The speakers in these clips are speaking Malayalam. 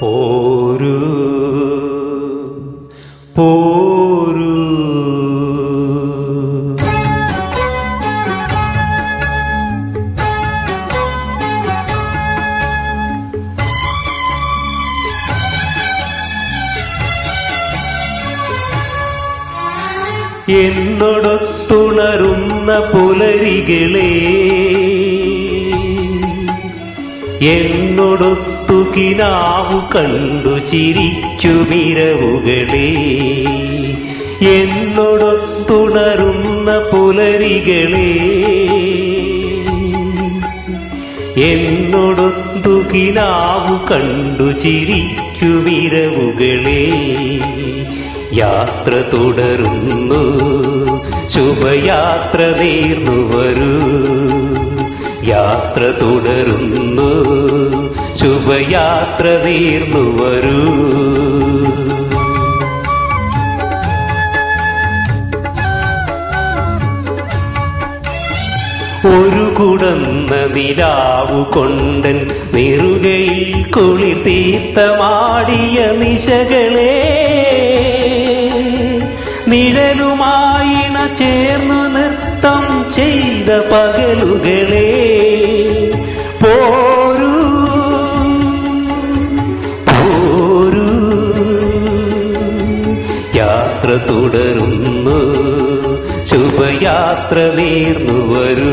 പോരൂ പോരൂ. എന്നോടൊത്തുണരുന്ന പുലരികളെ എന്നോടൊത്തു കിനാവു കണ്ടു ചിരിക്കുമിരവുകളെ എന്നോടൊത്തുണരുന്ന പുലരികളെ. എന്നോടൊത്തു കിനാവു കണ്ടു ചിരിക്കുമിരവുകളെ യാത്ര തുടരുന്നു ശുഭയാത്ര നേർന്നു വരൂ. യാത്ര തുടരുന്നു ശുഭയാത്ര തീർന്നു വരൂ. ഒരു കുടന്ന നിലാവു കൊണ്ടൻ നിറുകയിൽ കുളി തീർത്തമാടിയ നിശകളെ നിഴലുമായിണ ചേർന്നു നൃത്തം ചെയ്ത പകലുകളെ യാത്ര തുടരുന്നു. ശുഭയാത്ര നേർന്നു വരൂ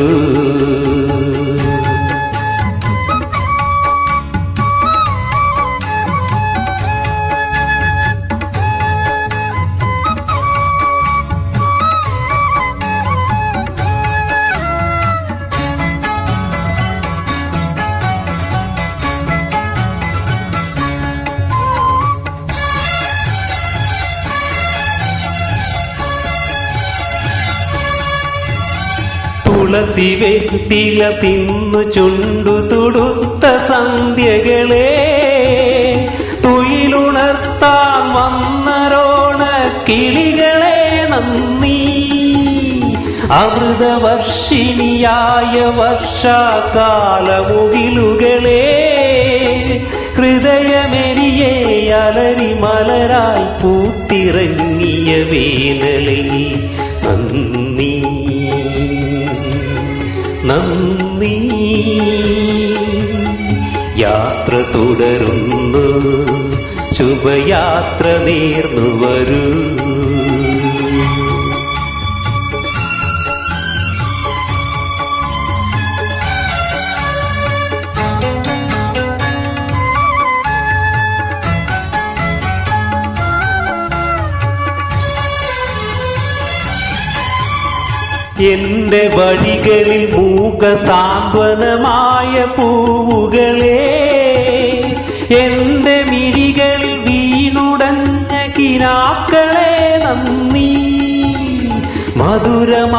തുളസി വെട്ടില തിന്നു ചുണ്ടു തുടുത്ത സന്ധ്യകളെ. തുയിലുണർത്താൻ വന്നരോണ കിളികളെ നന്ദി. അമൃതവർഷിണിയായ വർഷാകാലമുകിലുകളെ. ഹൃദയമെരിയെ അലരി മലരായി പൂത്തിറങ്ങിയ വേനലി നന്ദി. നന്ദി. യാത്ര തുടരുന്നു. ശുഭയാത്ര നേർന്നു വരൂ. എന്റെ വഴികളിൽ മൂക സാന്ത്വനമായ പൂവുകളെ എന്റെ മിഴികളിൽ വീണുടഞ്ഞ കിനാക്കളെ നന്ദി. മധുരമാപ്പാതേയമായി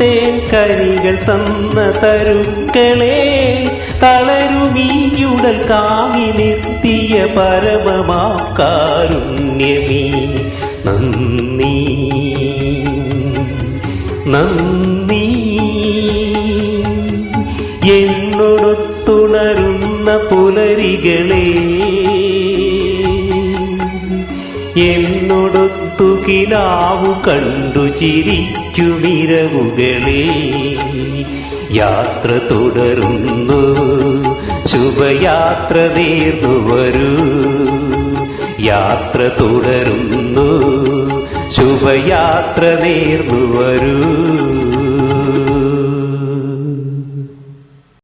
തേൻ കരികൾ തന്ന തരുക്കളെ തളരുമീയുടൽ കാങ്ങിലെത്തിയ നിർത്തിയ പരമമാക്കാരുണ്യമീ നന്ദി. നന്ദി. എന്നൊടുത്തുണരുന്ന പുലരികളെ എന്നോടൊത്തു കണ്ടു കണ്ടു ചിരിക്കുമിരവുകളെ യാത്ര തുടരുന്നു ശുഭയാത്ര നേർന്നു വരൂ. യാത്ര തുടരുന്നു ശുഭയാത്ര നേർന്നു വരൂ